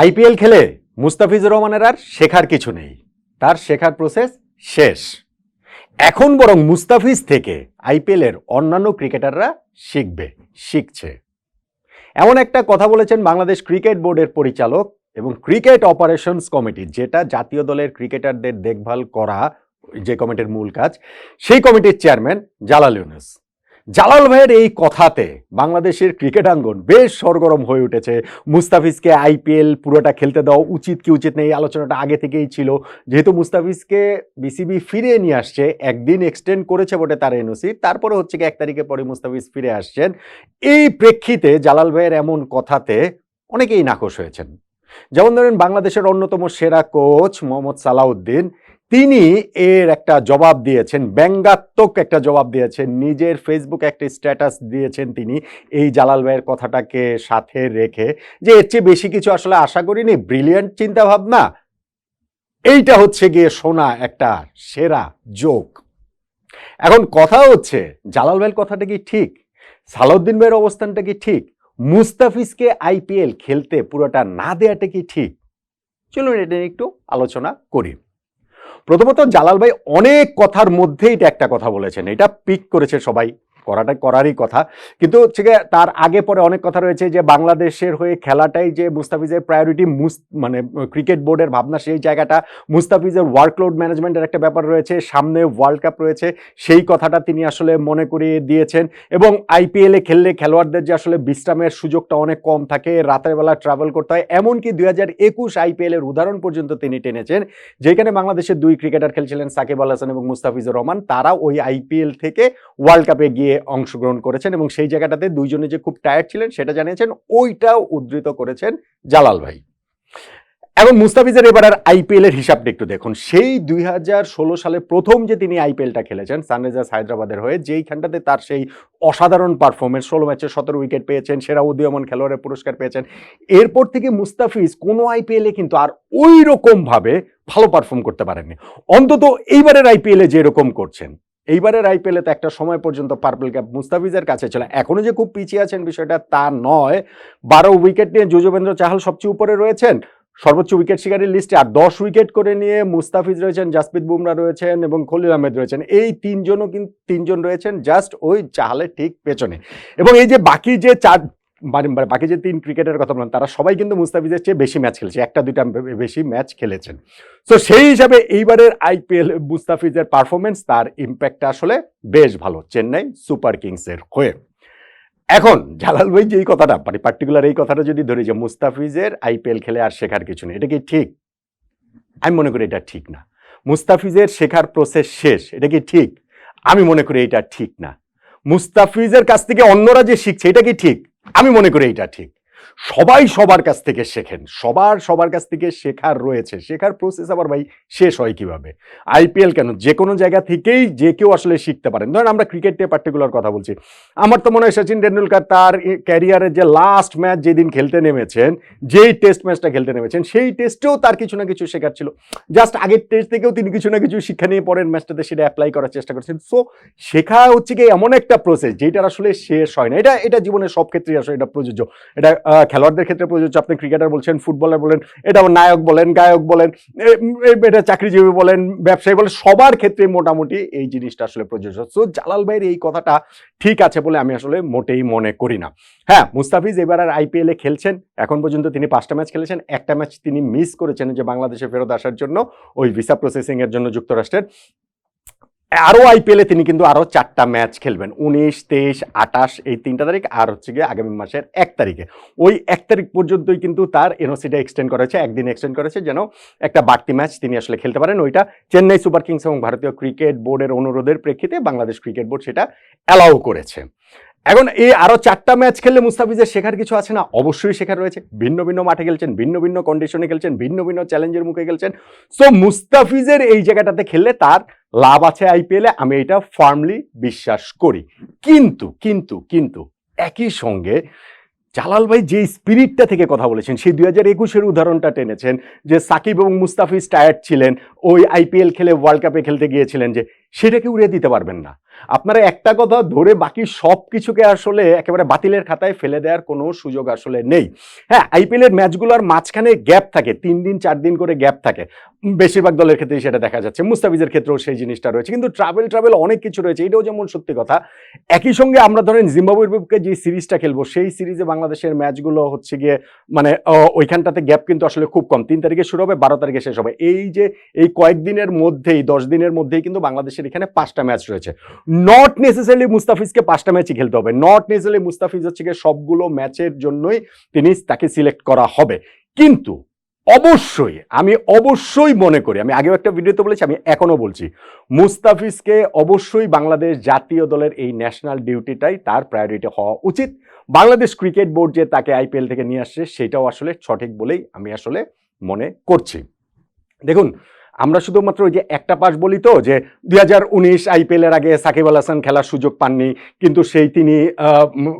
IPL খেলে মুস্তাফিজুর রহমানের আর শেখার কিছু নেই। তার শেখার প্রসেস শেষ। এখন বরং মুস্তাফিজ থেকে আইপিএলের অন্যান্য ক্রিকেটাররা শিখবে, শিখছে। এমন একটা কথা বলেছেন বাংলাদেশ ক্রিকেট বোর্ডের পরিচালক এবং ক্রিকেট অপারেশনস কমিটি, যেটা জাতীয় দলের ক্রিকেটারদের দেখভাল করা, যে কমিটির মূল কাজ, সেই কমিটির চেয়ারম্যান জালাল ইউনুস। জালাল ভাইয়ের এই কথাতে বাংলাদেশের ক্রিকেট আঙ্গন বেশ সরগরম হয়ে উঠেছে। মুস্তাফিজকে আইপিএল পুরোটা খেলতে দেওয়া উচিত কি উচিত নেই আলোচনাটা আগে থেকেই ছিল। যেহেতু মুস্তাফিজকে বিসিবি ফিরিয়ে নিয়ে আসছে, একদিন এক্সটেন্ড করেছে বটে তার এনওসি তারপরে হচ্ছে কি এক তারিখে পরে মুস্তাফিজ ফিরে আসছেন। এই প্রেক্ষিতে জালাল ভাইয়ের এমন কথাতে অনেকেই নাকশ হয়েছেন। যেমন ধরেন বাংলাদেশের অন্যতম সেরা কোচ মোহাম্মদ সালাউদ্দিন তিনি এর একটা জবাব দিয়েছেন, ব্যঙ্গাত্মক একটা জবাব দিয়েছেন, নিজের ফেসবুক একটা স্ট্যাটাস দিয়েছেন তিনি এই জালাল ভাইয়ের কথাটাকে সাথে রেখে যে এর চেয়ে বেশি কিছু আসলে আশা করিনি ব্রিলিয়ান্ট চিন্তা ভাবনা এইটা হচ্ছে গিয়ে শোনা একটা সেরা জোক এখন কথা হচ্ছে, জালাল ভাইয়ের কথাটা কি ঠিক? সালাউদ্দিন ভাইয়ের অবস্থানটা কি ঠিক? মুস্তাফিজকে আইপিএল খেলতে পুরোটা না দেওয়াটা কি ঠিক? চলুন এটা একটু আলোচনা করি। প্রথমত জালাল ভাই অনেক কথার মধ্যে এটা একটা কথা বলেছেন এটা পিক করেছে সবাই। করাটা করারই কথা। কিন্তু হচ্ছে তার আগে পরে অনেক কথা রয়েছে যে বাংলাদেশের হয়ে খেলাটাই যে মুস্তাফিজের প্রায়োরিটি মানে ক্রিকেট বোর্ডের ভাবনা সেই জায়গাটা। মুস্তাফিজের ওয়ার্কলোড ম্যানেজমেন্টের একটা ব্যাপার রয়েছে, সামনে ওয়ার্ল্ড কাপ রয়েছে, সেই কথাটা তিনি আসলে মনে করিয়ে দিয়েছেন। এবং আইপিএলে খেললে খেলোয়াড়দের যে আসলে বিশ্রামের সুযোগটা অনেক কম থাকে, রাতের বেলা ট্রাভেল করতে হয়। এমনকি দুই হাজার একুশ আইপিএলের উদাহরণ পর্যন্ত তিনি টেনেছেন, যেখানে বাংলাদেশের দুই ক্রিকেটার খেলছিলেন সাকিব আল হাসান এবং মুস্তাফিজুর রহমান। তারা ওই আইপিএল থেকে ওয়ার্ল্ড কাপে গিয়ে অংশগ্রহণ করেছেন এবং সেই জায়গাটাতে দুইজনে যে খুব টায়ার্ড ছিলেন সেটা জানিয়েছেন, ওইটাও উদ্ধৃত করেছেন জালাল ভাই। এখন মুস্তাফিজের এবার আইপিএল এর হিসাবটা একটু দেখুন। সেই দুই হাজার ষোলো সালে প্রথম যে তিনি আইপিএলটা খেলেছেন, সানরাইজার্স হায়দ্রাবাদের হয়ে, যেইখানটাতে তার সেই অসাধারণ পারফরমেন্স ষোলো ম্যাচে সতেরো উইকেট পেয়েছেন, সেরা উদীয়মান খেলোয়াড়ের পুরস্কার পেয়েছেন। এরপর থেকে মুস্তাফিজ কোনো আইপিএলে কিন্তু আর ওই রকমভাবে ভালো পারফর্ম করতে পারেননি। অন্তত এইবারের আইপিএলে যেরকম করছেন। এইবারের আইপিএলে তো একটা সময় পর্যন্ত পার্পল ক্যাপ মুস্তাফিজের কাছে ছিল। এখনও যে খুব পিছিয়ে আছেন বিষয়টা তা নয়। বারো উইকেট নিয়ে যুজবেন্দ্র চাহাল সবচেয়ে উপরে রয়েছেন। সর্বোচ্চ উইকেট শিকারের লিস্টে আর দশ উইকেট করে নিয়ে মুস্তাফিজ রয়েছেন, জাসপ্রীত বুমরা রয়েছেন এবং খলিল আহমেদ রয়েছেন। এই তিনজনও কিন্তু তিনজন রয়েছেন জাস্ট ওই চাহালের ঠিক পেছনে। এবং এই যে বাকি যে চার বাকি যে তিন ক্রিকেটের কথা বলেন তারা সবাই কিন্তু মুস্তাফিজের চেয়ে বেশি ম্যাচ খেলেছে। একটা, দুইটা বেশি ম্যাচ খেলেছেন। তো সেই হিসাবে এইবারের আইপিএল মুস্তাফিজের পারফরমেন্স তার ইম্প্যাক্টটা আসলে বেশ ভালো চেন্নাই সুপার কিংসের হয়ে। এখন, জালাল ভাই, যে এই কথাটা মানে পার্টিকুলার এই কথাটা যদি ধরি যে মুস্তাফিজের আইপিএল খেলে আর শেখার কিছু নেই, এটা কি ঠিক? আমি মনে করি এটা ঠিক না। মুস্তাফিজের শেখার প্রসেস শেষ, এটা কি ঠিক? আমি মনে করি এটা ঠিক না। মুস্তাফিজের কাছ থেকে অন্যরা যে শিখছে, এটা কি ঠিক? আমি মনে করি এটা ঠিক। সবাই সবার কাছ থেকে শেখেন। সবার সবার কাছ থেকে শেখার রয়েছে। শেখার প্রসেস আবার ভাই শেষ হয় কীভাবে? আইপিএল কেন? যে কোনো জায়গা থেকেই যে কেউ আসলে শিখতে পারেন। ধরেন আমরা ক্রিকেট নিয়ে পার্টিকুলার কথা বলছি। আমার তো মনে হয় সচিন টেন্ডুলকার তার ক্যারিয়ারের যে লাস্ট ম্যাচ যেদিন খেলতে নেমেছেন, যেই টেস্ট ম্যাচটা খেলতে নেমেছেন, সেই টেস্টেও তার কিছু না কিছু শেখার ছিল। জাস্ট আগের টেস্ট থেকেও তিনি কিছু না কিছু শিক্ষা নিয়ে পরের ম্যাচটাতে সেটা অ্যাপ্লাই করার চেষ্টা করছেন। সো শেখা হচ্ছে কি এমন একটা প্রসেস যেটার আসলে শেষ হয় না। এটা এটা জীবনের সব ক্ষেত্রেই আসলে এটা প্রযোজ্য। এটা খেলোয়াড়দের ক্ষেত্রে প্রযোজ্য আপনি ক্রিকেটার বলছেন, ফুটবলার বলেন, এটা নায়ক বলেন, গায়ক বলেন এটা চাকরিজীবী বলেন, ব্যবসায়ী বলেন, সবার ক্ষেত্রে মোটামুটি এই জিনিসটা আসলে প্রযোজ্য। সো জালাল ভাইয়ের এই কথাটা ঠিক আছে বলে আমি আসলে মোটেই মনে করি না। হ্যাঁ মুস্তাফিজ এবার আর আইপিএলে খেলছেন, এখন পর্যন্ত তিনি পাঁচটা ম্যাচ খেলেছেন, একটা ম্যাচ তিনি মিস করেছেন যে বাংলাদেশে ফেরত আসার জন্য, ওই ভিসা প্রসেসিং এর জন্য যুক্তরাষ্ট্রের। আরও আইপিএলে তিনি কিন্তু আরও চারটা ম্যাচ খেলবেন। উনিশ, তেইশ আটাশ এই তিনটা তারিখ আর হচ্ছে গিয়ে আগামী মাসের এক তারিখে। ওই এক তারিখ পর্যন্তই কিন্তু তার এনওসিটা এক্সটেন্ড করেছে, একদিন এক্সটেন্ড করেছে যেন একটা বাড়তি ম্যাচ তিনি আসলে খেলতে পারেন। ওইটা চেন্নাই সুপার কিংস এবং ভারতীয় ক্রিকেট বোর্ডের অনুরোধের প্রেক্ষিতে বাংলাদেশ ক্রিকেট বোর্ড সেটা অ্যালাউ করেছে। এখন এই আরও চারটা ম্যাচ খেললে মুস্তাফিজের শেখার কিছু আছে না? অবশ্যই শেখার রয়েছে। ভিন্ন ভিন্ন মাঠে খেলছেন, ভিন্ন ভিন্ন কন্ডিশনে খেলছেন, ভিন্ন ভিন্ন চ্যালেঞ্জের মুখে খেলছেন। সো মুস্তাফিজের এই জায়গাটাতে খেললে তার লাভ আছে আইপিএলে আমি এটা ফার্মলি বিশ্বাস করি। কিন্তু কিন্তু কিন্তু একই সঙ্গে জালাল ভাই যে স্পিরিটটা থেকে কথা বলেছেন, সেই দুই হাজার একুশের উদাহরণটা টেনেছেন যে সাকিব এবং মুস্তাফিজ টায়ার্ড ছিলেন। ওই আইপিএল খেলে ওয়ার্ল্ড কাপে খেলতে গিয়েছিলেন যে সেটাকে উড়িয়ে দিতে পারবেন না। আপনারা একটা কথা ধরে বাকি সব কিছুকে আসলে একেবারে বাতিলের খাতায় ফেলে দেওয়ার কোনো সুযোগ আসলে নেই। হ্যাঁ আইপিএলের ম্যাচগুলোর মাঝখানে গ্যাপ থাকে, তিন দিন, চার দিন করে গ্যাপ থাকে। বেশিরভাগ দলের ক্ষেত্রেই সেটা দেখা যাচ্ছে, মুস্তাফিজের ক্ষেত্রেও সেই জিনিসটা রয়েছে। কিন্তু ট্রাভেল ট্রাভেল অনেক কিছু রয়েছে, এটাও যেমন সত্যি কথা। একই সঙ্গে আমরা ধরেন জিম্বাবুয়ের বিপক্ষে যে সিরিজটা খেলব, সেই সিরিজে বাংলাদেশের ম্যাচগুলো হচ্ছে গিয়ে মানে ওইখানটাতে গ্যাপ কিন্তু আসলে খুব কম। তিন তারিখে শুরু হবে, বারো তারিখে শেষ হবে। এই যে, এই কয়েকদিনের মধ্যেই, দশ দিনের মধ্যেই কিন্তু বাংলাদেশের এখানে পাঁচটা ম্যাচ রয়েছে। নট নেসেসারিলি মুস্তাফিজকে পাঁচটা ম্যাচই খেলতে হবে। নট নেসেসারি মুস্তাফিজ হচ্ছে গিয়ে সবগুলো ম্যাচের জন্যই তিনি তাকে সিলেক্ট করা হবে। কিন্তু অবশ্যই, আমি অবশ্যই মনে করি, আমি আগেও একটা ভিডিওতে বলেছি, আমি এখনও বলছি, মুস্তাফিজকে অবশ্যই বাংলাদেশ জাতীয় দলের এই ন্যাশনাল ডিউটিটাই তার প্রায়োরিটি হওয়া উচিত। বাংলাদেশ ক্রিকেট বোর্ড যে তাকে আইপিএল থেকে নিয়ে আসছে, সেটাও আসলে সঠিক বলেই আমি আসলে মনে করছি। দেখুন আমরা শুধুমাত্র ওই যে একটা পাস বলি তো, যে দুই হাজার উনিশ আইপিএলের আগে সাকিব আল হাসান খেলার সুযোগ পাননি, কিন্তু সেই তিনি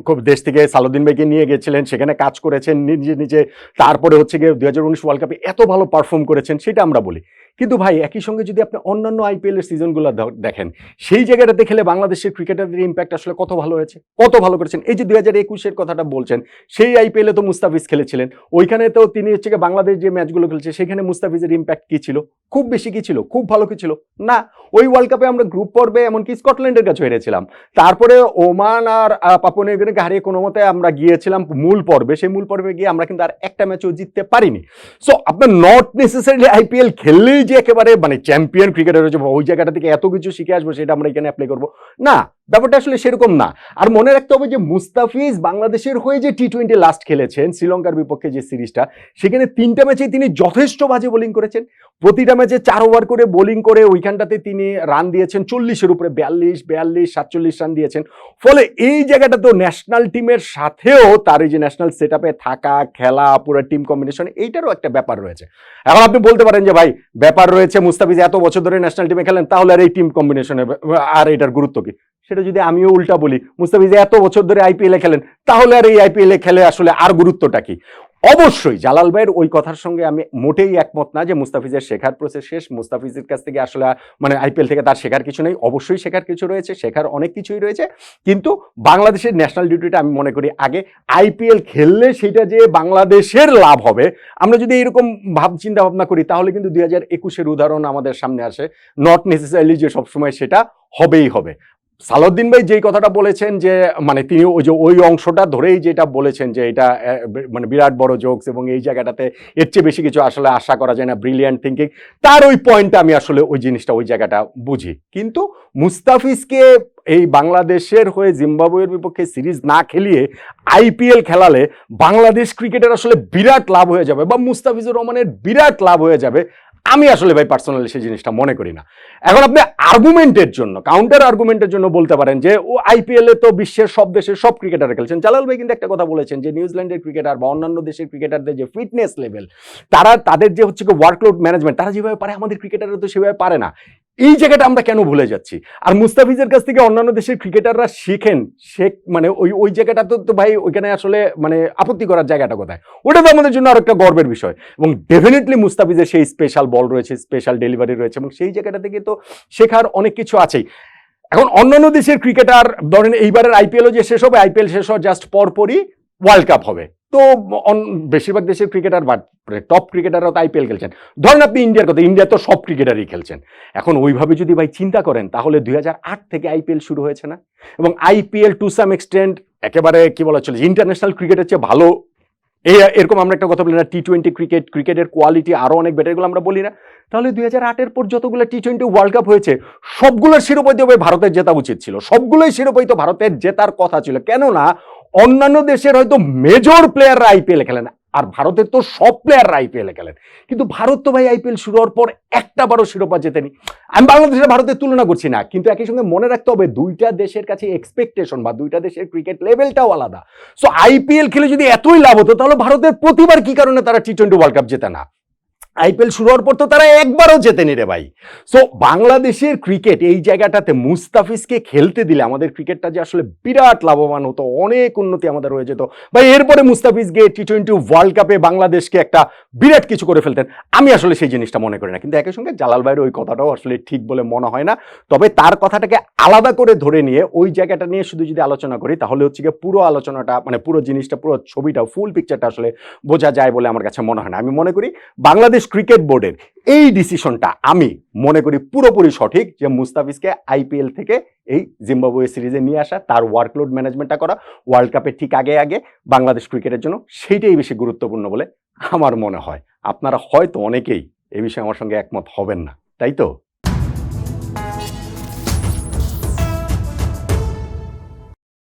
খুব দেশ থেকে সালুদ্দিন ভাইকে নিয়ে গেছিলেন, সেখানে কাজ করেছেন, নিজে নিজে, তারপরে হচ্ছে গিয়ে দু হাজার উনিশ ওয়ার্ল্ড কাপে এত ভালো পারফর্ম করেছেন, সেটা আমরা বলি। কিন্তু ভাই, একই সঙ্গে যদি আপনি অন্যান্য আইপিএলের সিজনগুলো দেখেন, সেই জায়গাটাতে খেলে বাংলাদেশের ক্রিকেটারদের ইম্প্যাক্ট আসলে কত ভালো হয়েছে, কত ভালো করেছেন। এই যে দুই হাজার একুশের কথাটা বলছেন, সেই আইপিএলে তো মুস্তাফিজ খেলেছিলেন। ওইখানে তো তিনি হচ্ছে বাংলাদেশ যে ম্যাচগুলো খেলছে, সেখানে মুস্তাফিজের ইম্প্যাক্ট কি ছিল? খুব বেশি কি ছিল? খুব ভালো কি ছিল? না, ওই ওয়ার্ল্ড কাপে আমরা গ্রুপ পর্বে এমনকি স্কটল্যান্ডের কাছে হেরেছিলাম। তারপরে ওমান আর পাপুনিউগিনিকে হারিয়ে কোনো মতে আমরা গিয়েছিলাম মূল পর্বে। সেই মূল পর্বে গিয়ে আমরা কিন্তু আর একটা ম্যাচও জিততে পারিনি। সো আপনার নট নেসেসারিলি আইপিএল খেললেই যে একেবারে মানে চ্যাম্পিয়ন ক্রিকেটার হচ্ছে ওই জায়গাটা থেকে এত কিছু শিখে আসব সেটা আমরা এখানে অ্যাপ্লাই করব। না ব্যাপারটা আসলে সেরকম না। আর মনে রাখতে হবে যে মুস্তাফিজ বাংলাদেশের হয়ে যে টি টোয়েন্টি লাস্ট খেলেছেন, শ্রীলঙ্কার বিপক্ষে যে সিরিজটা, সেখানে তিনটা ম্যাচে তিনি যথেষ্ট বাজে বোলিং করেছেন। প্রতিটা ম্যাচে চার ওভার করে বোলিং করে ওইখানটাতে তিনি রান দিয়েছেন চল্লিশের উপরে, বিয়াল্লিশ বিয়াল্লিশ, সাতচল্লিশ রান দিয়েছেন। ফলে এই জায়গাটা তো ন্যাশনাল টিমের সাথেও তার এই যে ন্যাশনাল সেট থাকা, খেলা, পুরো টিম কম্বিনেশন এইটারও একটা ব্যাপার রয়েছে। এখন আপনি বলতে পারেন যে, ভাই, ব্যাপার রয়েছে, মুস্তাফিজ এত বছর ধরে ন্যাশনাল টিমে খেলেন, তাহলে আর এই টিম কম্বিনেশনে আর এটার গুরুত্ব কি? সেটা যদি আমিও উল্টা বলি মুস্তাফিজ এত বছর ধরে আইপিএলে খেলেন, তাহলে আর এই আইপিএলে খেলে আসলে আর গুরুত্বটা কি? অবশ্যই জালাল ভাইয়ের ওই কথার সঙ্গে আমি মোটেই একমত না যে মুস্তাফিজের শেখার প্রসেস শেষ, মুস্তাফিজের কাছ থেকে আসলে মানে আইপিএল থেকে তার শেখার কিছু নেই, অবশ্যই শেখার কিছু রয়েছে, শেখার অনেক কিছুই রয়েছে, কিন্তু বাংলাদেশের ন্যাশনাল ডিউটিটা আমি মনে করি আগে আইপিএল খেললে সেটা যে বাংলাদেশের লাভ হবে, আমরা যদি এরকম ভাব চিন্তা ভাবনা করি, তাহলে কিন্তু দুই হাজার একুশের উদাহরণ আমাদের সামনে আসে নট নেসেসারিলি যে সবসময় সেটা হবেই হবে। সালাউদ্দিন ভাই যেই কথাটা বলেছেন যে মানে তিনি ওই যে ওই অংশটা ধরেই যেটা বলেছেন যে, এটা মানে বিরাট বড় জোকস এবং এই জায়গাটাতে এর চেয়ে বেশি কিছু আসলে আশা করা যায় না ব্রিলিয়ান্ট থিঙ্কিং তার ওই পয়েন্টটা আমি আসলে ওই জিনিসটা, ওই জায়গাটা বুঝি। কিন্তু মুস্তাফিজকে এই বাংলাদেশের হয়ে জিম্বাবুয়ের বিপক্ষে সিরিজ না খেলিয়ে আইপিএল খেলালে বাংলাদেশ ক্রিকেটের আসলে বিরাট লাভ হয়ে যাবে বা মুস্তাফিজুর রহমানের বিরাট লাভ হয়ে যাবে। আমি আসলে ভাই পার্সোনালি সেই জিনিসটা মনে করি না। এখন আপনি আর্গুমেন্টের জন্য কাউন্টার আর্গুমেন্টের জন্য বলতে পারেন যে, ও আইপিএলে তো বিশ্বের সব দেশের সব ক্রিকেটার খেলছেন। জালাল ভাই কিন্তু একটা কথা বলেছেন যে, নিউজিল্যান্ডের ক্রিকেটার বা অন্যান্য দেশের ক্রিকেটারদের যে ফিটনেস লেভেল তারা তাদের যে হচ্ছে ওয়ার্কলোড ম্যানেজমেন্ট তারা যেভাবে পারে, আমাদের ক্রিকেটাররা তো সেভাবে পারে না। এই জায়গাটা আমরা কেন ভুলে যাচ্ছি? আর মুস্তাফিজের কাছ থেকে অন্যান্য দেশের ক্রিকেটাররা শেখেন, শেখ মানে ওই ওই জায়গাটা তো তো ভাই ওইখানে আসলে মানে আপত্তি করার জায়গাটা কোথায়? ওটা তো আমাদের জন্য আর একটা গর্বের বিষয়। এবং ডেফিনেটলি মুস্তাফিজের সেই স্পেশাল বল রয়েছে স্পেশাল ডেলিভারি রয়েছে এবং সেই জায়গাটা থেকে তো শেখার অনেক কিছু আছেই। এখন অন্যান্য দেশের ক্রিকেটার, ধরেন এইবারের আইপিএলও যে শেষ হবে আইপিএল শেষ হওয়ার জাস্ট পরপরই ওয়ার্ল্ড কাপ হবে। তো বেশিরভাগ দেশের ক্রিকেটার বা টপ ক্রিকেটাররা তো আইপিএল খেলছেন। ধরেন আপনি ইন্ডিয়ার কথা ইন্ডিয়া তো সব ক্রিকেটারই খেলছেন। এখন ওইভাবে যদি ভাই চিন্তা করেন, তাহলে দুই হাজার আট থেকে আইপিএল শুরু হয়েছে না? এবং আইপিএল টু সাম এক্সটেন্ড একেবারে, কি বলা চলে ইন্টারন্যাশনাল ক্রিকেটের চেয়ে ভালো। এই এরকম আমরা একটা কথা বলি না টি টোয়েন্টি ক্রিকেট ক্রিকেটের কোয়ালিটি আরও অনেক বেটার এগুলো আমরা বলি না। তাহলে দুই হাজার আটের পর যতগুলো টি টোয়েন্টি ওয়ার্ল্ড কাপ হয়েছে, সবগুলোর শিরোপাই তো ভারতের জেতা উচিত ছিল। সবগুলোই শিরোপাই তো ভারতের জেতার কথা ছিল। কেননা অন্যান্য দেশের হয়তো মেজর প্লেয়াররা আইপিএল খেলেন, আর ভারতের তো সব প্লেয়াররা আইপিএল খেলেন। কিন্তু ভারত তো ভাই আইপিএল শুরু হওয়ার পর একটা বারো শিরোপা জেতেনি। আমি বাংলাদেশের ভারতের তুলনা করছি না, কিন্তু একই সঙ্গে মনে রাখতে হবে দুইটা দেশের কাছে এক্সপেকটেশন বা দুইটা দেশের ক্রিকেট লেভেলটাও আলাদা। সো আইপিএল খেলে যদি এতই লাভ হতো, তাহলে ভারতের প্রতিবার কি কারণে তারা টি টোয়েন্টি ওয়ার্ল্ড কাপ জেতে না? আইপিএল শুরু হওয়ার পর তো তারা একবারও জেতেনি রে ভাই। সো বাংলাদেশের ক্রিকেট এই জায়গাটাতে মুস্তাফিজকে খেলতে দিলে আমাদের ক্রিকেটটা যে আসলে বিরাট লাভবান হতো, অনেক উন্নতি আমাদের হয়ে যেত। ভাই, এরপরে মুস্তাফিজ গিয়ে টি টোয়েন্টি ওয়ার্ল্ড কাপে বাংলাদেশকে একটা বিরাট কিছু করে ফেলতেন। আমি আসলে সেই জিনিসটা মনে করি না। কিন্তু একই সঙ্গে জালাল ভাইয়ের ওই কথাটাও আসলে ঠিক বলে মনে হয় না। তবে তার কথাটাকে আলাদা করে ধরে নিয়ে ওই জায়গাটা নিয়ে শুধু যদি আলোচনা করি, তাহলে হচ্ছে গিয়ে পুরো আলোচনাটা মানে পুরো জিনিসটা, পুরো ছবিটা ফুল পিকচারটা আসলে বোঝা যায় বলে আমার কাছে মনে হয় না। আমি মনে করি বাংলাদেশ ক্রিকেট বোর্ডের এই ডিসিশনটা আমি মনে করি পুরোপুরি সঠিক যে মুস্তাফিজকে আইপিএল থেকে এই জিম্বাবুয়ে সিরিজে নিয়ে আসা, তার ওয়ার্কলোড ম্যানেজমেন্টটা করা ওয়ার্ল্ড কাপের ঠিক আগে আগে বাংলাদেশ ক্রিকেটের জন্য সেইটাই বেশি গুরুত্বপূর্ণ বলে আমার মনে হয়। আপনারা হয়তো অনেকেই এ বিষয়ে আমার সঙ্গে একমত হবেন না, তাই তো?